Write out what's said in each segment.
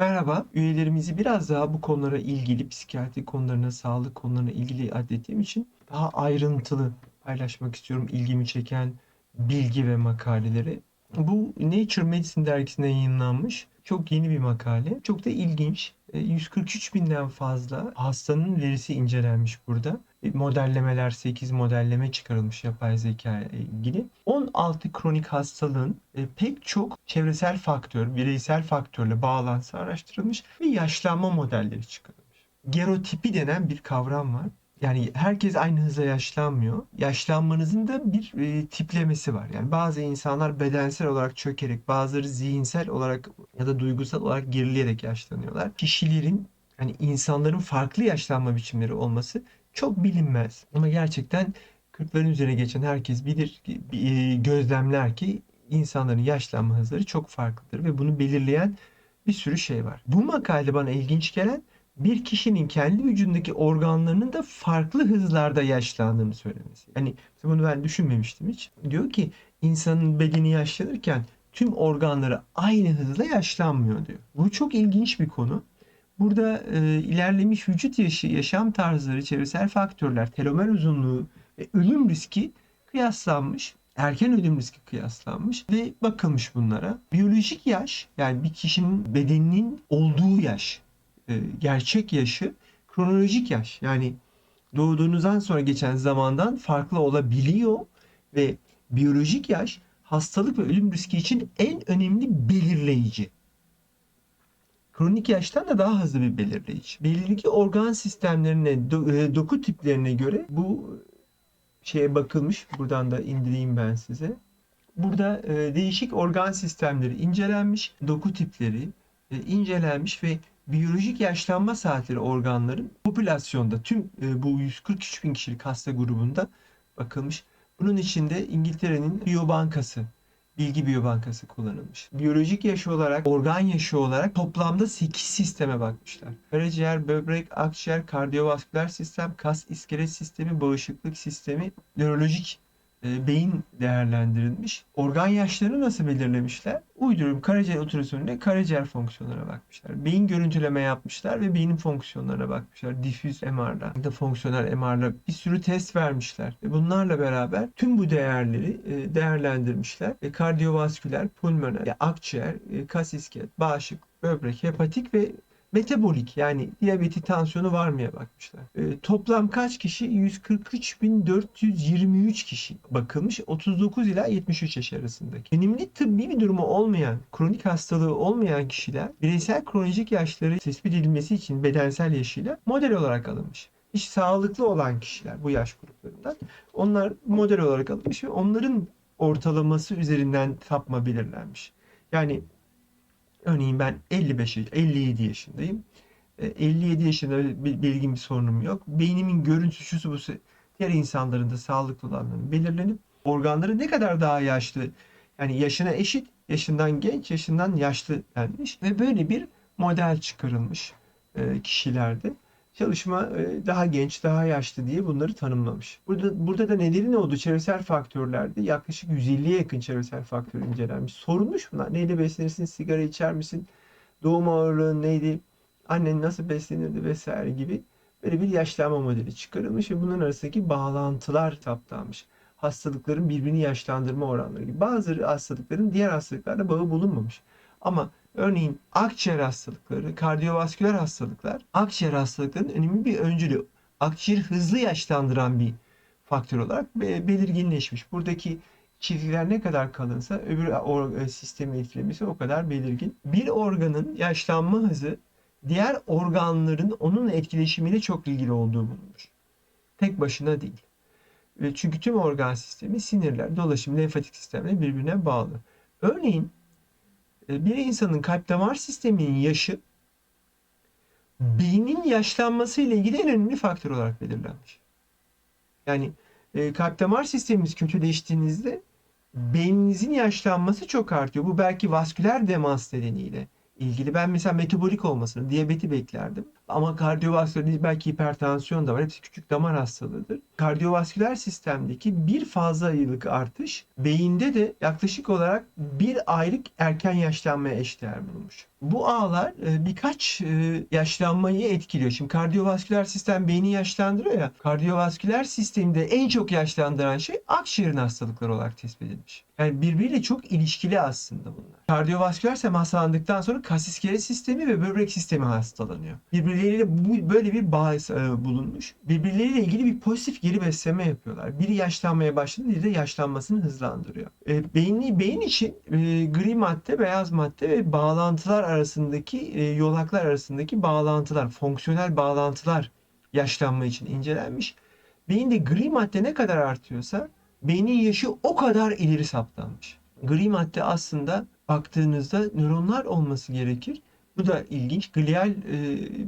Merhaba, üyelerimizi biraz daha bu konulara ilgili, psikiyatri konularına, sağlık konularına ilgili adettiğim için daha ayrıntılı paylaşmak istiyorum ilgimi çeken bilgi ve makaleleri. Bu Nature Medicine dergisinde yayınlanmış çok yeni bir makale. Çok da ilginç. E, 143 binden fazla hastanın verisi incelenmiş burada. Modellemeler, 8 modelleme çıkarılmış yapay zeka ile ilgili. 16 kronik hastalığın e, pek çok çevresel faktör, bireysel faktörle bağlantısı araştırılmış ve yaşlanma modelleri çıkarılmış. Gerotipi denen bir kavram var. Yani herkes aynı hızla yaşlanmıyor. Yaşlanmanızın da bir e, tiplemesi var. Yani bazı insanlar bedensel olarak çökerek, bazıları zihinsel olarak ya da duygusal olarak gerileyerek yaşlanıyorlar. Kişilerin yani insanların farklı yaşlanma biçimleri olması çok bilinmez. Ama gerçekten 40'ların üzerine geçen herkes bilir, e, gözlemler ki insanların yaşlanma hızları çok farklıdır ve bunu belirleyen bir sürü şey var. Bu makalede bana ilginç gelen bir kişinin kendi vücudundaki organlarının da farklı hızlarda yaşlandığını söylemesi. Yani bunu ben düşünmemiştim hiç. Diyor ki insanın bedeni yaşlanırken tüm organları aynı hızla yaşlanmıyor diyor. Bu çok ilginç bir konu. Burada e, ilerlemiş vücut yaşı, yaşam tarzları, çevresel faktörler, telomer uzunluğu ve ölüm riski kıyaslanmış. Erken ölüm riski kıyaslanmış ve bakılmış bunlara. Biyolojik yaş yani bir kişinin bedeninin olduğu yaş, e, gerçek yaşı kronolojik yaş. Yani doğduğunuzdan sonra geçen zamandan farklı olabiliyor ve biyolojik yaş hastalık ve ölüm riski için en önemli belirleyici. Kronik yaştan da daha hızlı bir belirleyici. Belirli organ sistemlerine, e, doku tiplerine göre bu şeye bakılmış. Buradan da indireyim ben size. Burada e, değişik organ sistemleri incelenmiş, doku tipleri e, incelenmiş ve biyolojik yaşlanma saatleri organların popülasyonda tüm bu 143 bin kişilik hasta grubunda bakılmış. Bunun içinde İngiltere'nin Biyobankası, bilgi biyobankası kullanılmış. Biyolojik yaşı olarak, organ yaşı olarak toplamda 8 sisteme bakmışlar. Karaciğer, böbrek, akciğer, kardiyovasküler sistem, kas iskelet sistemi, bağışıklık sistemi, nörolojik e, beyin değerlendirilmiş. Organ yaşlarını nasıl belirlemişler? Uyduruyorum karaciğer ultrasonuyla karaciğer fonksiyonlarına bakmışlar. Beyin görüntüleme yapmışlar ve beynin fonksiyonlarına bakmışlar. Difüz MR'la da fonksiyonel MR'la bir sürü test vermişler. Ve bunlarla beraber tüm bu değerleri e, değerlendirmişler. E, kardiyovasküler, pulmoner, akciğer, e, kas iskelet, bağışıklık, böbrek, hepatik ve metabolik yani diyabeti, tansiyonu var mıya bakmışlar. E, toplam kaç kişi? 143.423 kişi bakılmış 39 ila 73 yaş arasındaki. Önemli tıbbi bir durumu olmayan, kronik hastalığı olmayan kişiler bireysel kronik yaşları tespit edilmesi için bedensel yaşıyla model olarak alınmış. Hiç sağlıklı olan kişiler bu yaş gruplarından onlar model olarak alınmış ve onların ortalaması üzerinden sapma belirlenmiş. Yani Örneğin ben 55 yaş- 57 yaşındayım. E, 57 yaşında bir belirgin bir sorunum yok. Beynimin görüntüsü busu diğer insanların da sağlıklı olanların belirlenip organları ne kadar daha yaşlı yani yaşına eşit, yaşından genç, yaşından yaşlı denmiş ve böyle bir model çıkarılmış e, kişilerde. Çalışma e, daha genç, daha yaşlı diye bunları tanımlamış. Burada burada da nedeni ne oldu? Çevresel faktörlerde yaklaşık 150'ye yakın çevresel faktör incelenmiş. Sorulmuş bunlar. Neyle beslenirsin? Sigara içer misin? Doğum ağırlığın neydi? Annen nasıl beslenirdi vesaire gibi böyle bir yaşlanma modeli çıkarılmış ve bunların arasındaki bağlantılar saptanmış. Hastalıkların birbirini yaşlandırma oranları gibi. Bazı hastalıkların diğer hastalıklarla bağı bulunmamış. Ama Örneğin akciğer hastalıkları, kardiyovasküler hastalıklar, akciğer hastalıklarının önemli bir öncülü. Akciğeri hızlı yaşlandıran bir faktör olarak be- belirginleşmiş. Buradaki çizgiler ne kadar kalınsa öbür e, sistemi etkilemesi o kadar belirgin. Bir organın yaşlanma hızı diğer organların onunla etkileşimiyle çok ilgili olduğu bulunmuş. Tek başına değil. Çünkü tüm organ sistemi sinirler, dolaşım, lenfatik sistemle birbirine bağlı. Örneğin bir insanın kalp damar sisteminin yaşı beynin yaşlanması ile ilgili en önemli faktör olarak belirlenmiş. Yani e, kalp damar sisteminiz kötüleştiğinizde beyninizin yaşlanması çok artıyor. Bu belki vasküler demans nedeniyle ilgili. Ben mesela metabolik olmasını, diyabeti beklerdim. Ama kardiyovasküler belki hipertansiyon da var. Hepsi küçük damar hastalığıdır. Kardiyovasküler sistemdeki bir fazla yıllık artış beyinde de yaklaşık olarak bir aylık erken yaşlanmaya eşdeğer bulunmuş. Bu ağlar e, birkaç e, yaşlanmayı etkiliyor. Şimdi kardiyovasküler sistem beyni yaşlandırıyor ya. Kardiyovasküler sistemde en çok yaşlandıran şey akciğerin hastalıkları olarak tespit edilmiş. Yani birbiriyle çok ilişkili aslında bunlar. Kardiyovasküler sistem hastalandıktan sonra kas iskelet sistemi ve böbrek sistemi hastalanıyor. Birbirleriyle bu, böyle bir bağ e, bulunmuş. Birbirleriyle ilgili bir pozitif geri besleme yapıyorlar. Biri yaşlanmaya başladı, diğeri de yaşlanmasını hızlandırıyor. E, beyni, beyin için e, gri madde, beyaz madde ve bağlantılar arasındaki, e, yolaklar arasındaki bağlantılar, fonksiyonel bağlantılar yaşlanma için incelenmiş. Beyinde gri madde ne kadar artıyorsa beynin yaşı o kadar ileri saptanmış. Gri madde aslında baktığınızda nöronlar olması gerekir. Bu da ilginç. Glial e,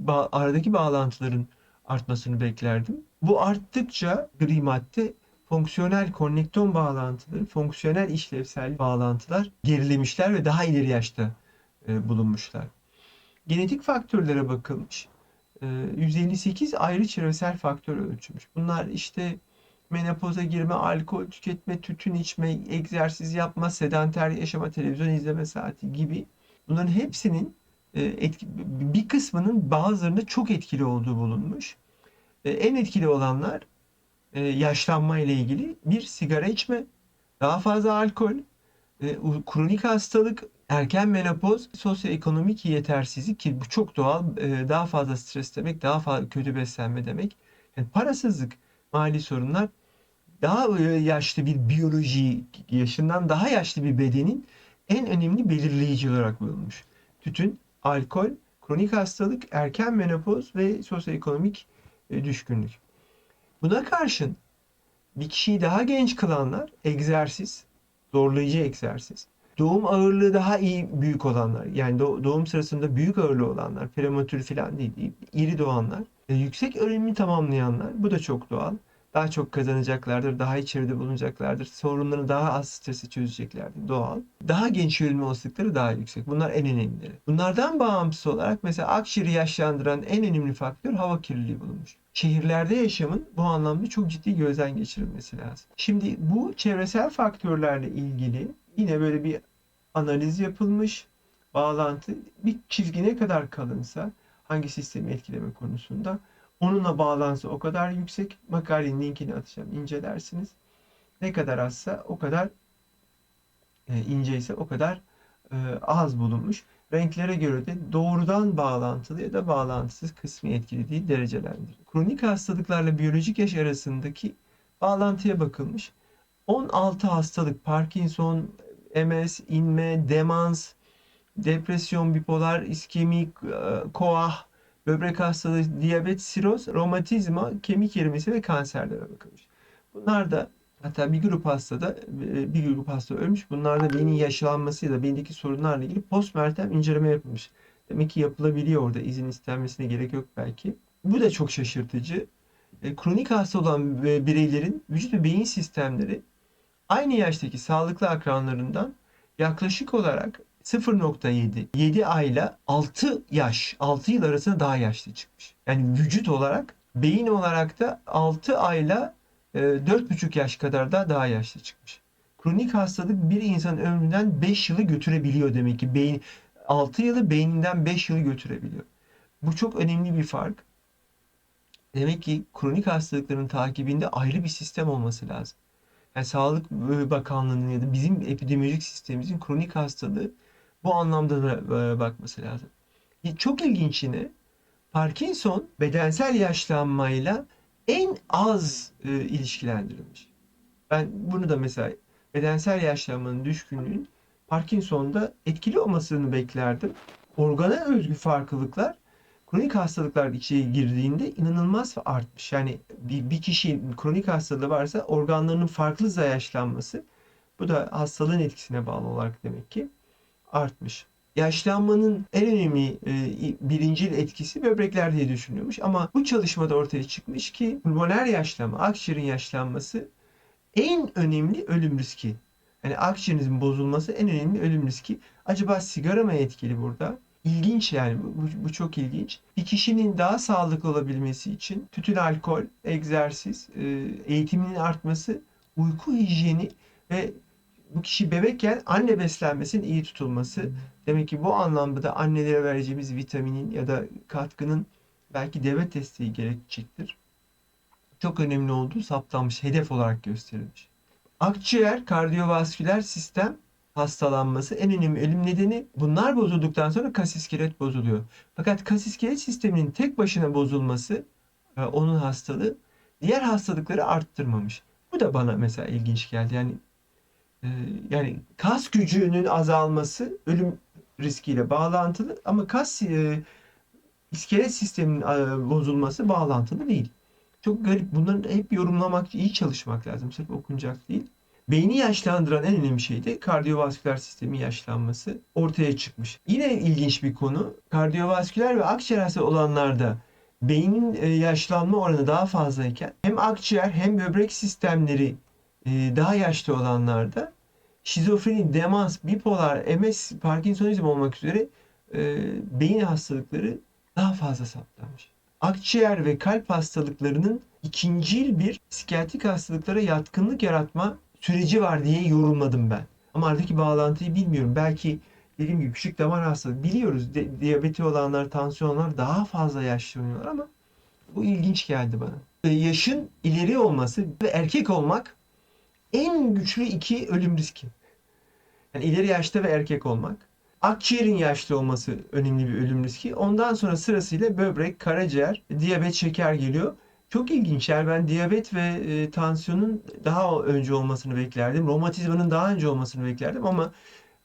ba- aradaki bağlantıların artmasını beklerdim. Bu arttıkça gri madde fonksiyonel konnekton bağlantıları, fonksiyonel işlevsel bağlantılar gerilemişler ve daha ileri yaşta e, bulunmuşlar. Genetik faktörlere bakılmış. E, 158 ayrı çevresel faktör ölçülmüş. Bunlar işte menopoza girme, alkol tüketme, tütün içme, egzersiz yapma, sedanter yaşama, televizyon izleme saati gibi bunların hepsinin etki, bir kısmının bazılarında çok etkili olduğu bulunmuş. E, En etkili olanlar e, yaşlanma ile ilgili bir sigara içme, daha fazla alkol, e, kronik hastalık, erken menopoz, sosyoekonomik yetersizlik ki bu çok doğal, e, daha fazla stres demek, daha fazla kötü beslenme demek. Yani parasızlık, mali sorunlar daha e, yaşlı bir biyoloji, yaşından daha yaşlı bir bedenin en önemli belirleyici olarak bulunmuş. Tütün, alkol, kronik hastalık, erken menopoz ve sosyoekonomik e, düşkünlük. Buna karşın bir kişiyi daha genç kılanlar egzersiz, zorlayıcı egzersiz. Doğum ağırlığı daha iyi büyük olanlar, yani doğ- doğum sırasında büyük ağırlığı olanlar, prematür falan değil, iri doğanlar, e, yüksek öğrenimi tamamlayanlar, bu da çok doğal. Daha çok kazanacaklardır, daha içeride bulunacaklardır, sorunlarını daha az stresi çözeceklerdir, doğal. Daha genç yürüme olasılıkları daha yüksek. Bunlar en önemlileri. Bunlardan bağımsız olarak mesela akciğeri yaşlandıran en önemli faktör hava kirliliği bulunmuş. Şehirlerde yaşamın bu anlamda çok ciddi gözden geçirilmesi lazım. Şimdi bu çevresel faktörlerle ilgili yine böyle bir analiz yapılmış. Bağlantı bir çizgi ne kadar kalınsa hangi sistemi etkileme konusunda onunla bağlantısı o kadar yüksek. Makalenin linkini atacağım incelersiniz. Ne kadar azsa o kadar e, ince ise o kadar e, az bulunmuş. Renklere göre de doğrudan bağlantılı ya da bağlantısız kısmi etkili değil derecelendir. Kronik hastalıklarla biyolojik yaş arasındaki bağlantıya bakılmış. 16 hastalık, Parkinson, MS, inme, demans, depresyon, bipolar, iskemik, e, koah, böbrek hastalığı, diyabet, siroz, romatizma, kemik erimesi ve kanserlere bakılmış. Bunlar da hatta bir grup hastada e, bir grup hasta ölmüş. Bunlarda beynin yaşlanmasıyla beyindeki sorunlarla ilgili postmortem inceleme yapılmış. Demek ki yapılabiliyor orada. izin istenmesine gerek yok belki. Bu da çok şaşırtıcı. E, kronik hasta olan bireylerin vücut ve beyin sistemleri aynı yaştaki sağlıklı akranlarından yaklaşık olarak 0.7 7 ayla 6 yaş 6 yıl arasında daha yaşlı çıkmış. Yani vücut olarak beyin olarak da 6 ayla e, 4,5 yaş kadar da daha yaşlı çıkmış. Kronik hastalık bir insanın ömründen 5 yılı götürebiliyor demek ki. Beyin 6 yılı beyninden 5 yılı götürebiliyor. Bu çok önemli bir fark. Demek ki kronik hastalıkların takibinde ayrı bir sistem olması lazım. Yani Sağlık Bakanlığı'nın ya da bizim epidemiolojik sistemimizin kronik hastalığı bu anlamda da e, bakması lazım. E, Çok ilginç yine Parkinson bedensel yaşlanmayla en az e, ilişkilendirilmiş. Ben bunu da mesela bedensel yaşlanmanın düşkünlüğün Parkinson'da etkili olmasını beklerdim. Organa özgü farklılıklar kronik hastalıklar içine girdiğinde inanılmaz artmış. Yani bir, bir kişi kronik hastalığı varsa organlarının farklı yaşlanması bu da hastalığın etkisine bağlı olarak demek ki artmış. Yaşlanmanın en önemli e, birincil etkisi böbrekler diye düşünülüyormuş. Ama bu çalışmada ortaya çıkmış ki pulmoner yaşlanma, akciğerin yaşlanması en önemli ölüm riski. Yani akciğerinizin bozulması en önemli ölüm riski. Acaba sigara mı etkili burada? İlginç yani bu, bu çok ilginç. Bir kişinin daha sağlıklı olabilmesi için tütün, alkol, egzersiz, e, eğitiminin artması, uyku hijyeni ve bu kişi bebekken anne beslenmesinin iyi tutulması. Demek ki bu anlamda da annelere vereceğimiz vitaminin ya da katkının belki deve desteği gerekecektir. Çok önemli olduğu saptanmış, hedef olarak gösterilmiş. Akciğer, kardiyovasküler sistem hastalanması en önemli ölüm nedeni bunlar bozulduktan sonra kas iskelet bozuluyor. Fakat kas iskelet sisteminin tek başına bozulması e, onun hastalığı diğer hastalıkları arttırmamış. Bu da bana mesela ilginç geldi. Yani yani kas gücünün azalması ölüm riskiyle bağlantılı ama kas e, iskelet sisteminin e, bozulması bağlantılı değil. Çok garip. Bunları hep yorumlamak, iyi çalışmak lazım. Sırf okunacak değil. Beyni yaşlandıran en önemli şey de kardiyovasküler sistemin yaşlanması ortaya çıkmış. Yine ilginç bir konu. Kardiyovasküler ve akciğer hastası olanlarda beynin e, yaşlanma oranı daha fazlayken hem akciğer hem böbrek sistemleri daha yaşlı olanlarda şizofreni, demans, bipolar, MS, Parkinsonizm olmak üzere e, beyin hastalıkları daha fazla saptanmış. Akciğer ve kalp hastalıklarının ikincil bir psikiyatrik hastalıklara yatkınlık yaratma süreci var diye yorumladım ben. Ama aradaki bağlantıyı bilmiyorum. Belki dediğim gibi küçük damar hastalığı biliyoruz. De- diyabeti olanlar, tansiyonlar daha fazla yaşlanıyorlar ama bu ilginç geldi bana. E, Yaşın ileri olması ve erkek olmak en güçlü iki ölüm riski. Yani ileri yaşta ve erkek olmak. Akciğerin yaşlı olması önemli bir ölüm riski. Ondan sonra sırasıyla böbrek, karaciğer, diyabet, şeker geliyor. Çok ilginç. Yani ben diyabet ve e, tansiyonun daha önce olmasını beklerdim. Romatizmanın daha önce olmasını beklerdim ama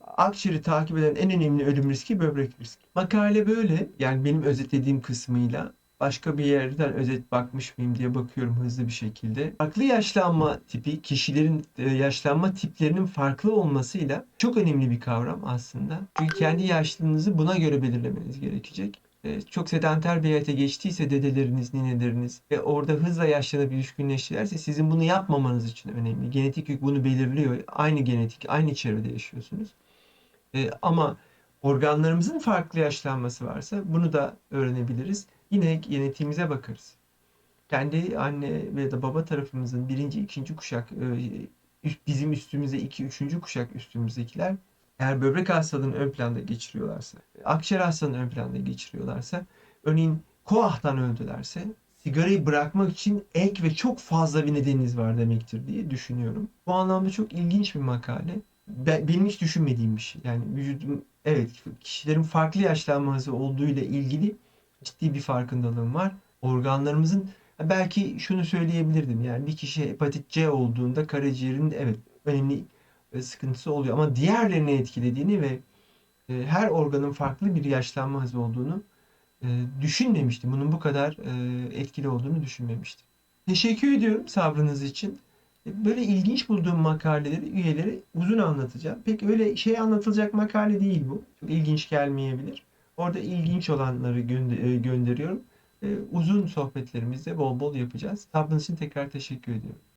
akciğeri takip eden en önemli ölüm riski böbrek riski. Makale böyle. Yani benim özetlediğim kısmıyla başka bir yerden özet bakmış mıyım diye bakıyorum hızlı bir şekilde. Farklı yaşlanma tipi, kişilerin e, yaşlanma tiplerinin farklı olmasıyla çok önemli bir kavram aslında. Çünkü kendi yaşlılığınızı buna göre belirlemeniz gerekecek. E, Çok sedanter bir hayata geçtiyse dedeleriniz, nineleriniz ve orada hızla yaşlanıp düşkünleştilerse sizin bunu yapmamanız için önemli. Genetik yük bunu belirliyor. Aynı genetik, aynı çevrede yaşıyorsunuz. E, ama organlarımızın farklı yaşlanması varsa bunu da öğrenebiliriz. Yine genetiğimize bakarız. Kendi anne ve da baba tarafımızın birinci, ikinci kuşak, e, bizim üstümüze iki, üçüncü kuşak üstümüzdekiler eğer böbrek hastalığını ön planda geçiriyorlarsa, akciğer hastalığını ön planda geçiriyorlarsa, örneğin koahtan öldülerse, sigarayı bırakmak için ek ve çok fazla bir nedeniniz var demektir diye düşünüyorum. Bu anlamda çok ilginç bir makale. Ben, benim hiç düşünmediğim bir şey. Yani vücudum, evet kişilerin farklı yaşlanma hızı olduğuyla ilgili ciddi bir farkındalığım var. Organlarımızın belki şunu söyleyebilirdim. Yani bir kişi hepatit C olduğunda karaciğerin evet önemli e, sıkıntısı oluyor ama diğerlerini etkilediğini ve e, her organın farklı bir yaşlanma hızı olduğunu e, düşünmemiştim. Bunun bu kadar etkili olduğunu düşünmemiştim. Teşekkür ediyorum sabrınız için. Böyle ilginç bulduğum makaleleri üyeleri uzun anlatacağım. Pek öyle şey anlatılacak makale değil bu. Çok ilginç gelmeyebilir. Orada ilginç olanları e, gönderiyorum. E, Uzun sohbetlerimizde bol bol yapacağız. Sabrınız için tekrar teşekkür ediyorum.